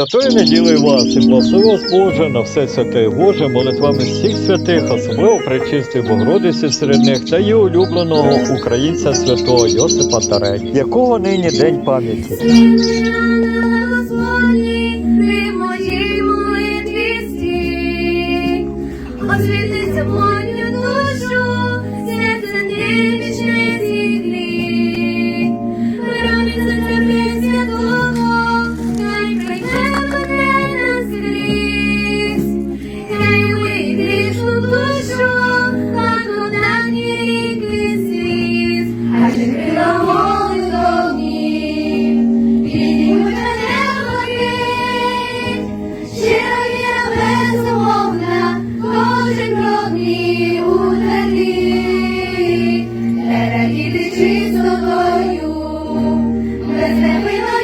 Святої неділи вас і благослови вас Боже на все святе Боже, молитвами всіх святих, особливо причистих Богородиці серед них та її улюбленого українця святого Йосипа Тарей, якого нині день пам'яті. Без невинної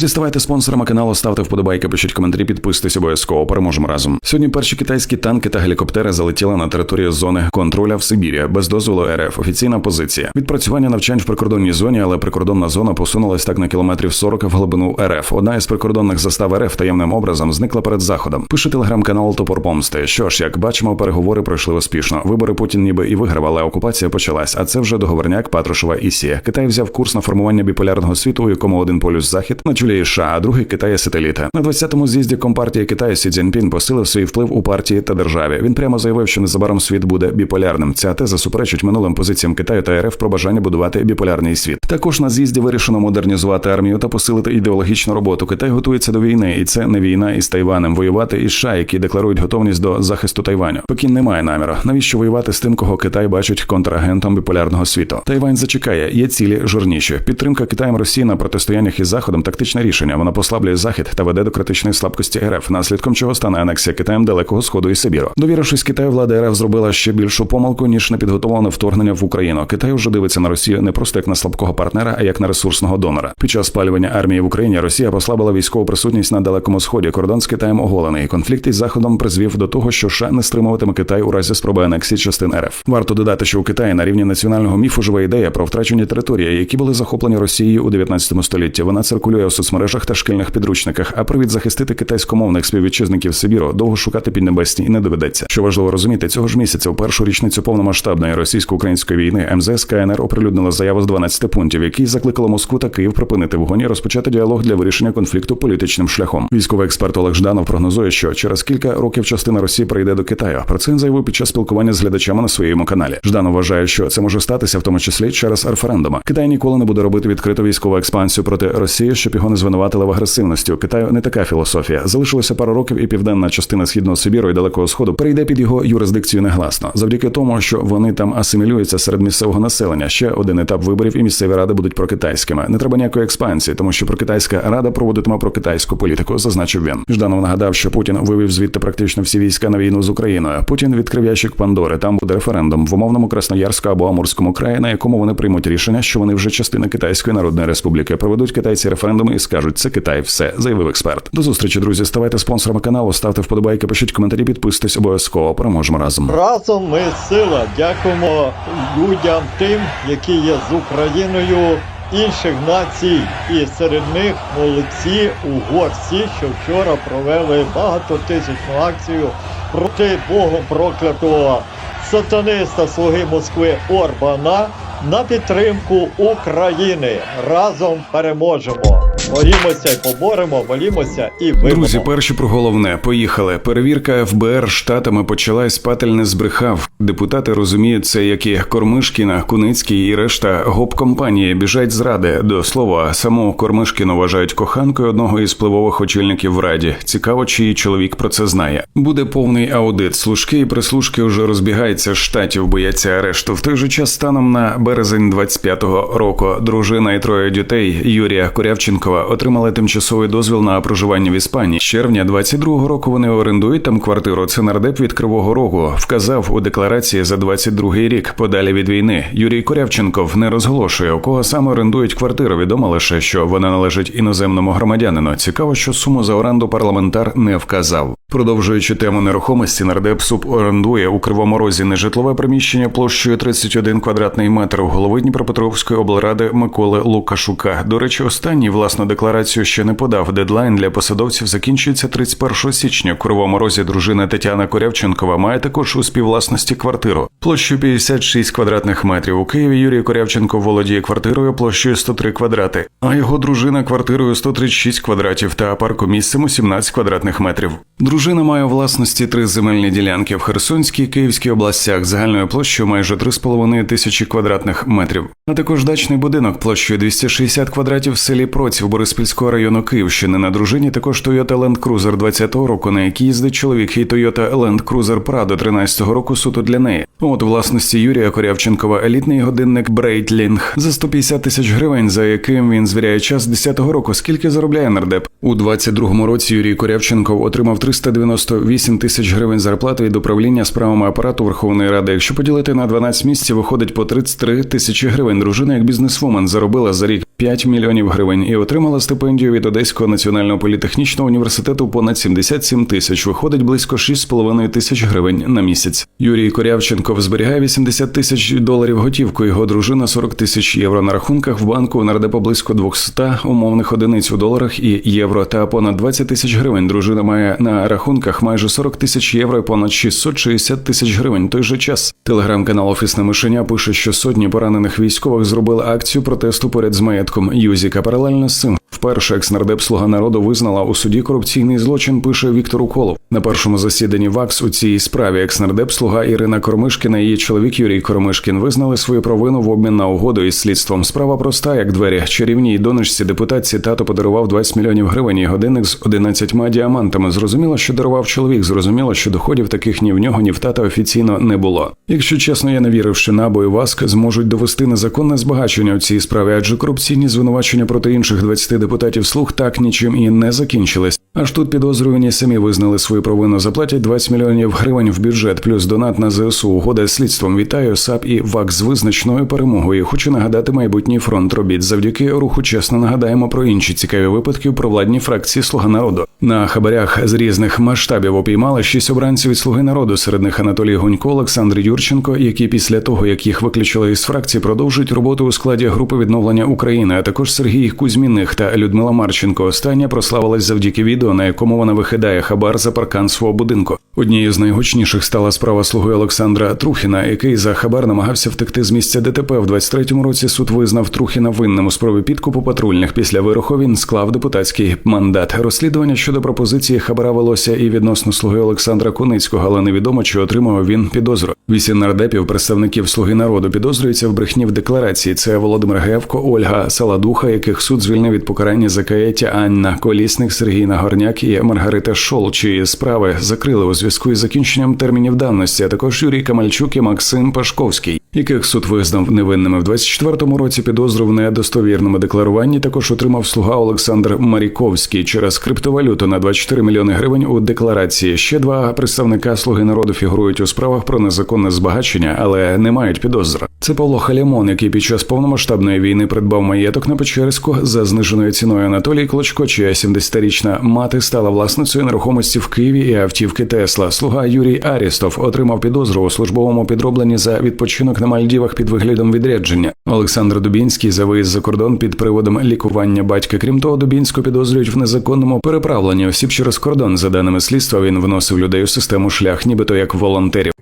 Друзі, ставайте спонсорами каналу, ставте вподобайки, пишіть коментарі, підписуйтесь обов'язково. Переможемо разом. Сьогодні перші китайські танки та гелікоптери залетіли на територію зони контроля в Сибірі без дозволу РФ. Офіційна позиція. Відпрацювання навчань в прикордонній зоні, але прикордонна зона посунулась так на кілометрів 40 в глибину РФ. Одна із прикордонних застав РФ таємним образом зникла перед заходом. Пише телеграм-канал Топор Помсти. Що ж, як бачимо, переговори пройшли успішно. Вибори Путін ніби і виграв, але окупація почалась. А це вже договорняк Патрушева і Сія. Китай взяв курс на формування біполярного світу, у якому один полюс захід на чолі США, а другий Китай сателіта. На 20-му з'їзді компартії Китаю Сі Цзіньпін посилив свій вплив у партії та державі. Він прямо заявив, що незабаром світ буде біполярним. Ця теза суперечить минулим позиціям Китаю та РФ про бажання будувати біполярний світ. Також на з'їзді вирішено модернізувати армію та посилити ідеологічну роботу. Китай готується до війни, і це не війна із Тайванем. Воювати із США, які декларують готовність до захисту Тайваню. Пекін не має наміру. Навіщо воювати з тим, кого Китай бачить контрагентом біполярного світу? Тайвань зачекає. Є цілі жирніші. Підтримка Китаєм Росії на протистояннях із Заходом тактичне рішення. Воно послаблює захід та веде до критичної слабкості РФ, наслідком чого стане анексія Китаєм далекого сходу і Сибіру. Довірившись Китаю, влада РФ зробила ще більшу помилку ніж непідготовлене вторгнення в Україну. Китай вже дивиться на Росію не просто як на слабкого партнера, а як на ресурсного донора. Під час спалювання армії в Україні Росія послабила військову присутність на далекому сході. Кордон з Китаєм оголений. Конфлікт із заходом призвів до того, що США не стримуватиме Китай у разі спроби анексії частин РФ. Варто додати, що у Китаї на рівні національного міфу живе ідея про втрачені території, які були захоплені Росією у 19 столітті. Вона циркулює у соцмережах та шкільних підручниках. А привід захистити китайськомовних співвітчизників Сибіру довго шукати піднебесні і не доведеться. Що важливо розуміти, цього ж місяця у першу річницю повномасштабної російсько-української війни МЗС КНР оприлюднила заяву з 12 пунктів, які закликало Москву та Київ припинити вогонь і розпочати діалог для вирішення конфлікту політичним шляхом. Військовий експерт Олег Жданов прогнозує, що через кілька років частина Росії прийде до Китаю. Про це він заявив під час спілкування з глядачами на своєму каналі. Жданов вважає, що це може статися в тому числі через референдума. Китай ніколи не буде робити відкриту військову експансію проти Росії, щоб його не звинуватили в агресивності. У Китаю не така філософія. Залишилося пару років, і південна частина східного Сибіру і далекого сходу перейде під його юрисдикцію негласно, завдяки тому, що вони там асимілюються серед місцевого населення. Ще один етап виборів, і місцеві ради будуть прокитайськими. Не треба ніякої експансії, тому що прокитайська рада проводитиме прокитайську політику, зазначив він. Жданов нагадав, що Путін вивів звідти практично всі війська на війну з Україною. Путін відкрив ящик Пандори. Там буде референдум в умовному Красноярську або Амурському краї, на якому вони приймуть рішення, що вони вже частина Китайської Народної Республіки. Проведуть китайці референдум і скажуть, це Китай, все заявив експерт. До зустрічі, друзі. Ставайте спонсорами каналу, ставте вподобайки, пишіть коментарі, підписуйтесь обов'язково. Переможемо разом. Разом ми сила. Дякуємо людям тим, які є з Україною. Інших націй, і серед них молодці угорці, що вчора провели багатотисячну акцію проти Богом проклятого сатаниста слуги Москви Орбана на підтримку України. Разом переможемо. Борімося поборемо, молімося і виборемо. Друзі, перші про головне. Поїхали. Перевірка ФБР штатами почалась. Патель не збрехав. Депутати розуміють це, як і Кормишкіна, Куницький і решта гоп-компанії біжать зради. До слова, саму Кормишкіну вважають коханкою одного із впливових очільників в раді. Цікаво, чиї чоловік про це знає. Буде повний аудит. Служки і прислужки вже розбігаються з штатів, бояться арешту. В той же час станом на березень 25-го року дружина і троє дітей Юрія Корявченкова отримали тимчасовий дозвіл на проживання в Іспанії. З червня 22-го року вони орендують там квартиру. Це нардеп від Кривого Рогу вказав у декларації за 22-й рік. Подалі від війни Юрій Корявченков не розголошує, у кого саме орендують квартиру. Відомо лише, що вона належить іноземному громадянину. Цікаво, що суму за оренду парламентар не вказав. Продовжуючи тему нерухомості, нардеп СУП орендує у Кривому Розі нежитлове приміщення площею 31 квадратний метр у голови Дніпропетровської облради Миколи Лукашука. До речі, останній власну декларацію ще не подав. Дедлайн для посадовців закінчується 31 січня. У Кривому Розі дружина Тетяна Корявченкова має також у співвласності квартиру площею 56 квадратних метрів. У Києві Юрій Корявченко володіє квартирою площею 103 квадрати, а його дружина квартирою 136 квадратів та паркомісцем у 17 квадратних метрів. Дружина має у власності три земельні ділянки в Херсонській і Київській областях загальною площею майже 3,5 тисячі квадратних метрів, а також дачний будинок площею 260 квадратів в селі Проців Бориспільського району Київщини. На дружині також Toyota Land Cruiser 20-го року, на якій їздить чоловік, і Toyota Land Cruiser Prado 13-го року суто для неї. От власності Юрія Корявченкова елітний годинник Брейтлінг за 150 тисяч гривень, за яким він звіряє час 10-го року. Скільки заробляє нардеп? У 22-му році Юрій Корявченков отримав 398 тисяч гривень зарплати від управління справами апарату Верховної Ради. Якщо поділити на 12 місяців, виходить по 33 тисячі гривень. Дружина як бізнесвумен заробила за рік 5 мільйонів гривень і отримала стипендію від Одеського національного політехнічного університету понад 77 тисяч. Виходить близько 6,5 тисяч гривень на місяць. Юрій Корявченков зберігає 80 тисяч доларів готівку. Його дружина 40 тисяч євро на рахунках в банку. У нардепа близько 200 умовних одиниць у доларах і євро та понад 20 тисяч гривень. Дружина має на рахунках майже 40 тисяч євро і понад 660 тисяч гривень. Той же час телеграм-канал Офісне мишеня пише, що сотні поранених військових зробили акцію протесту поряд з маєтком Юзіка. Паралельно з цим вперше екснардеп Слуга народу визнала у суді корупційний злочин. Пише Віктор Уколов на першому засіданні ВАКС у цій справі. Екснардеп Слуга Ірина Кормишкіна і її чоловік Юрій Кормишкін визнали свою провину в обмін на угоду із слідством. Справа проста, як двері. Чарівній донечці депутатці тато подарував 20 мільйонів гривень і годинник з 11 діамантами. Зрозуміло, що дарував чоловік. Зрозуміло, що доходів таких ні в нього, ні в тата офіційно не було. Якщо чесно, я не вірив, що НАБУ і ВАСК зможуть довести незаконне збагачення у цій справі, адже корупційні звинувачення проти інших 20 депутатів слуг так нічим і не закінчились. Аж тут підозрювані самі визнали свою провину, заплатять 20 мільйонів гривень в бюджет, плюс донат на ЗСУ. Угода з слідством. Вітаю САП і ВАК з визначною перемогою. Хочу нагадати майбутній фронт робіт. Завдяки руху чесно нагадаємо про інші цікаві випадки у провладній фракції Слуга народу. На хабарях з різних масштабів опіймали шість обранців від Слуги народу. Серед них Анатолій Гунько, Олександр Юрченко, які після того, як їх виключили із фракції, продовжують роботу у складі групи відновлення України, а також Сергій Кузьміних та Людмила Марченко. Остання прославилась завдяки відео. Відео, на якому вона вихидає хабар за паркан свого будинку. Однією з найгучніших стала справа слуги Олександра Трухіна, який за хабар намагався втекти з місця ДТП. В 23-му році суд визнав Трухіна винним у спробі підкупу патрульних. Після вироку він склав депутатський мандат. Розслідування щодо пропозиції хабара велося і відносно слуги Олександра Куницького, але невідомо, чи отримав він підозру. Вісім нардепів, представників слуги народу, підозрюються в брехні в декларації. Це Володимир Гевко, Ольга Саладуха, яких суд звільнив від покарання за каяття Анна Колісник, Сергій Нагорняк і Маргарита Шол, чиї справи закрили у зв'язку із закінченням термінів давності, а також Юрій Камальчук і Максим Пашковський, яких суд визнав невинними в 24-му році. Підозру в недостовірному декларуванні також отримав слуга Олександр Маріковський через криптовалюту на 24 мільйони гривень у декларації. Ще два представника слуги народу фігурують у справах про незаконне збагачення, але не мають підозр. Це Павло Халямон, який під час повномасштабної війни придбав маєток на Печерську за зниженою ціною Анатолій Клочко, чия 70-річна мати стала власницею нерухомості в Києві і автівки Тесла. Слуга Юрій Арістов отримав підозру у службовому підробленні за відпочинок на Мальдівах під виглядом відрядження. Олександр Дубінський за виїзд за кордон під приводом лікування батька. Крім того, Дубінську підозрюють в незаконному переправленні осіб через кордон. За даними слідства, він вносив людей у систему шлях, нібито як волонтерів.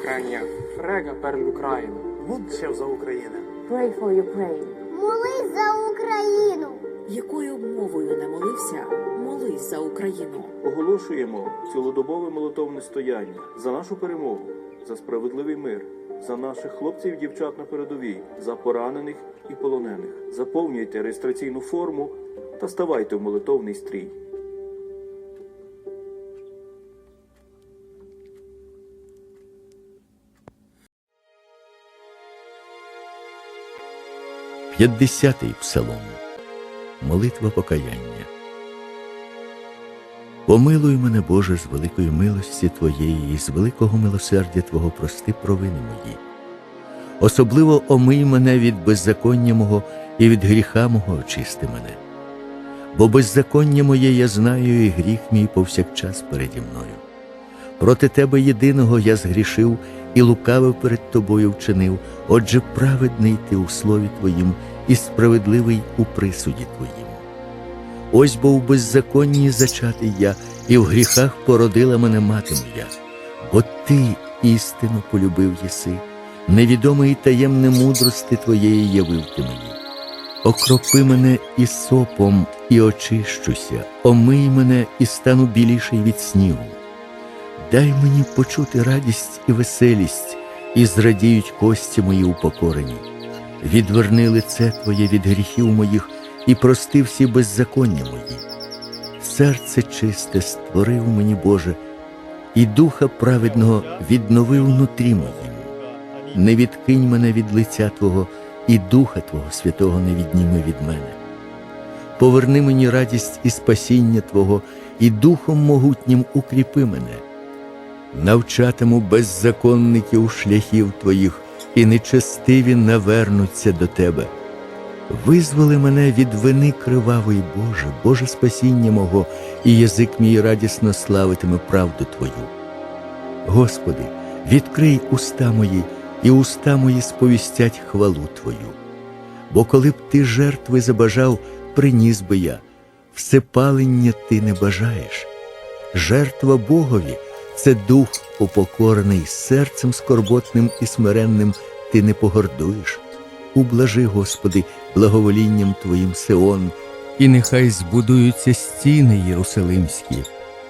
Ucrania. Rega per l'Ucraina. Módl за Україну. Pray for Ukraine. Молись за Україну. Якою б мовою не молився, молись за Україну. Оголошуємо цілодобове молитовне стояння за нашу перемогу, за справедливий мир, за наших хлопців і дівчат на передовій, за поранених і полонених. Заповнюйте реєстраційну форму та ставайте в молитовний стрій. П'ятдесятий псалом. Молитва покаяння. Помилуй мене, Боже, з великої милості Твоєї і з великого милосердя Твого прости провини мої. Особливо омий мене від беззаконня мого і від гріха мого очисти мене. Бо беззаконня моє я знаю, і гріх мій повсякчас переді мною. Проти тебе єдиного я згрішив і лукавив перед тобою вчинив, отже, праведний ти у слові Твоїм і справедливий у присуді Твоїм. Ось бо в беззаконні зачатий я, і в гріхах породила мене мати моя, бо ти істину полюбив єси, невідомий таємне мудрости Твоєї явив ти мені. Окропи мене і сопом, і очищуся, омий мене і стану біліший від снігу. Дай мені почути радість і веселість, і зрадіють кості мої упокорені. Відверни лице Твоє від гріхів моїх і прости всі беззаконня мої. Серце чисте створив мені, Боже, і духа праведного відновив внутрі моїм. Не відкинь мене від лиця Твого, і Духа Твого Святого не відніми від мене. Поверни мені радість і спасіння Твого, і Духом могутнім укріпи мене навчатиму беззаконників шляхів твоїх, і нечестиві навернуться до тебе. Визволи мене від вини кривавої Боже, Боже спасіння мого, і язик мій радісно славитиме правду Твою. Господи, відкрий уста мої, і уста мої сповістять хвалу Твою. Бо коли б ти жертви забажав, приніс би я, всепалення ти не бажаєш. Жертва Богові це дух упокорений, серцем скорботним і смиренним ти не погордуєш. Ублажи, Господи, благоволінням Твоїм Сеон, і нехай збудуються стіни Єрусалимські.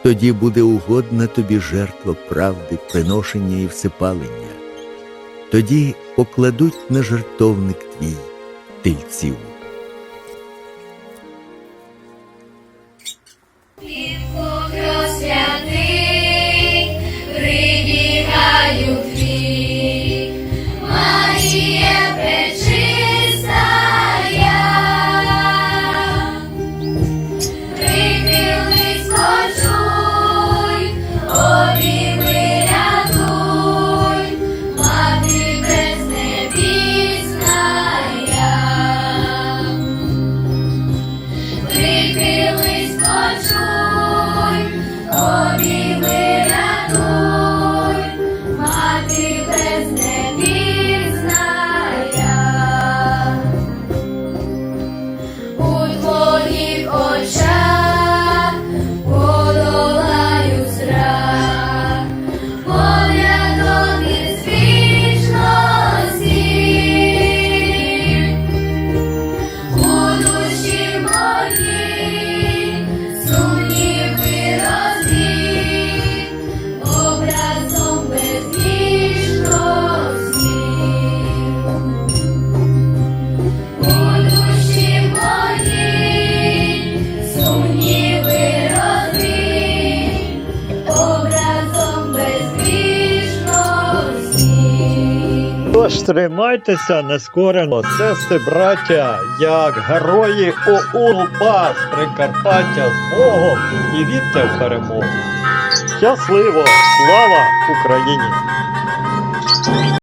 Тоді буде угодна тобі жертва правди, приношення і всипалення, Тоді покладуть на жертовник твій тельців. Тож тримайтеся нескорено, сестри, браття, як герої ОУН Прикарпаття з Богом і вірте в перемогу. Щасливо! Слава Україні!